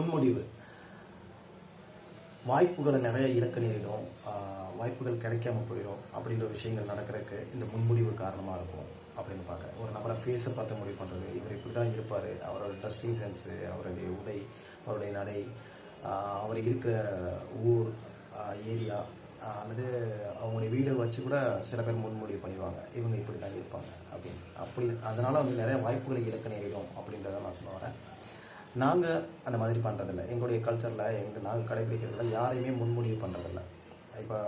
முன்முடிவு வாய்ப்புகளை நிறைய இழக்க நேரிடும். வாய்ப்புகள் கிடைக்காம போயிடும் அப்படின்ற விஷயங்கள் நடக்கிறதுக்கு இந்த முன்முடிவு காரணமாக இருக்கும் அப்படின்னு பார்க்குறேன். ஒரு நபரை ஃபேஸை பார்த்து முடிவு பண்ணுறது இவர் இப்படி தான் இருப்பார். அவரோட ட்ரெஸ்ஸிங் சென்ஸு அவருடைய உடை அவருடைய நடை அவர் இருக்கிற ஊர் ஏரியா அல்லது அவங்களுடைய வீடை வச்சு கூட சில பேர் முன்முடிவு பண்ணிடுவாங்க. இவங்க இப்படி தான் இருப்பாங்க அப்படின்னு. அப்படி அதனால் வந்து நிறைய வாய்ப்புகளை இழக்க நேரிடும் அப்படின்றத நான் சொல்ல வரேன். நாங்கள் அந்த மாதிரி பண்ணுறதில்ல எங்களுடைய கல்ச்சரில் எங்கள் நாங்கள் கடைபிடிக்கிறதுல யாரையுமே முன்முடிவு பண்ணுறதில்ல இப்போ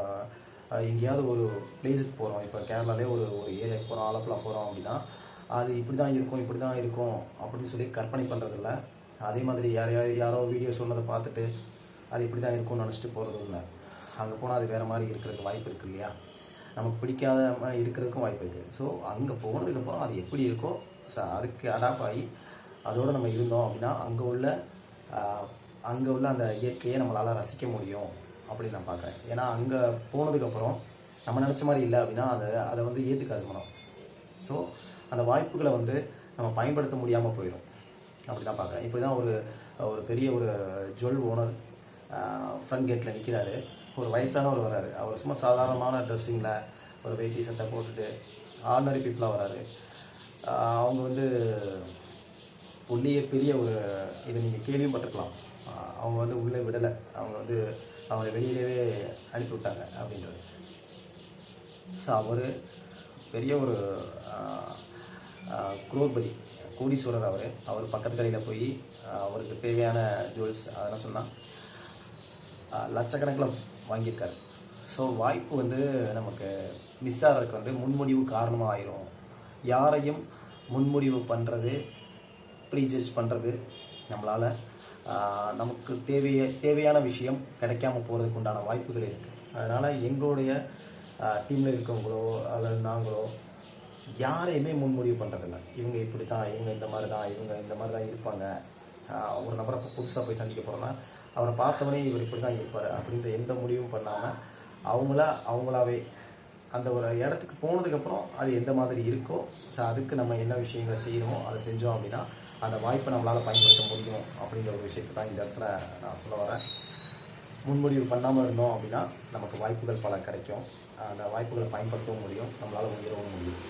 எங்கேயாவது ஒரு பிளேஸுக்கு போகிறோம் இப்போ கேரளாலே ஒரு ஒரு ஏரியாவுக்கு போகிறோம் ஆலப்புழா போகிறோம் அப்படின்னா அது இப்படி தான் இருக்கும் இப்படி தான் இருக்கும் அப்படின்னு சொல்லி கற்பனை பண்ணுறதில்ல அதே மாதிரி யாரையாவது யாரோ வீடியோ சொன்னதை பார்த்துட்டு அது இப்படி தான் இருக்கும்னு நினச்சிட்டு போகிறதும் இல்லை. அங்கே போனால் அது வேறு மாதிரி இருக்கிறதுக்கு வாய்ப்பு இருக்குது இல்லையா? நமக்கு பிடிக்காத மாதிரி இருக்கிறதுக்கும் வாய்ப்பு இருக்குது ஸோ அங்கே போனதுக்கப்புறம் அது எப்படி இருக்கோ ஸோ அதுக்கு அடாப்ட் ஆகி அதோடு நம்ம இருந்தோம் அப்படின்னா அங்கே உள்ள அங்கே உள்ள அந்த இயற்கையை நம்மளால் ரசிக்க முடியும் அப்படின்னு நான் பார்க்குறேன். ஏன்னா அங்கே போனதுக்கப்புறம் நம்ம நினச்ச மாதிரி இல்லை அப்படின்னா அதை அதை வந்து ஏற்றுக்காது மனம். ஸோ அந்த வாய்ப்புகளை வந்து நம்ம பயன்படுத்த முடியாமல் போயிடும் அப்படி தான் பார்க்குறேன். இப்படி தான் ஒரு ஒரு பெரிய ஒரு ஜுவல் ஓனர் ஃப்ரண்ட் கேட்டில் நிற்கிறாரு ஒரு வயசானவர் வராரு அவர் சும்மா சாதாரணமான ட்ரெஸ்ஸிங்கில் ஒரு வெயிட்டி சட்டை போட்டுட்டு ஆர்டினரி பீப்புளாக வராரு அவங்க வந்து உள்ளேயே பெரிய ஒரு இதை நீங்கள் கேள்வியும் பட்டிருக்கலாம் அவங்க வந்து உள்ளே விடலை. அவங்க வந்து அவங்களை வெளியிலவே அனுப்பி விட்டாங்க அப்படின்றது. ஸோ அவர் பெரிய ஒரு குரோர்பதி கோடீஸ்வரர் அவர். அவர் பக்கத்து கடையில் போய் அவருக்கு தேவையான ஜுவல்ஸ் அதெல்லாம் சொன்னால் லட்சக்கணக்கில் வாங்கியிருக்காரு. ஸோ வாய்ப்பு வந்து நமக்கு மிஸ் ஆகிறதுக்கு வந்து முன்முடிவு காரணமாக ஆயிரும் யாரையும் முன்முடிவு பண்ணுறது ப்ரீஜட்ஜ் பண்ணுறது நம்மளால் நமக்கு தேவைய தேவையான விஷயம் கிடைக்காம போகிறதுக்கு உண்டான வாய்ப்புகள் இருக்குது அதனால் எங்களுடைய டீமில் இருக்கவங்களோ அல்லது நாங்களோ யாரையுமே முன்முடிவு பண்ணுறதில்ல இவங்க இப்படி தான் இவங்க இந்த மாதிரி தான் இவங்க இந்த மாதிரி தான் இருப்பாங்க ஒரு நபரை புதுசாக போய் சந்திக்க போகிறோன்னா அவரை பார்த்தவனே இவர் இப்படி தான் இருப்பார். அப்படின்ற எந்த முடிவும் பண்ணாமல் அவங்கள அவங்களாவே அந்த ஒரு இடத்துக்கு போனதுக்கப்புறம் அது எந்த மாதிரி இருக்கோ ஸோ அதுக்கு நம்ம என்ன விஷயங்களை செய்யணுமோ அதை செஞ்சோம் அப்படின்னா அந்த வாய்ப்பை நம்மளால் பயன்படுத்த முடியும் அப்படிங்கிற ஒரு விஷயத்தை தான் இந்த இடத்துல நான் சொல்ல வரேன். முன்முடிவு பண்ணாமல் இருந்தோம் அப்படின்னா நமக்கு வாய்ப்புகள் பல கிடைக்கும். அந்த வாய்ப்புகளை பயன்படுத்தவும் முடியும். நம்மளால் உயரவும் முடியும்.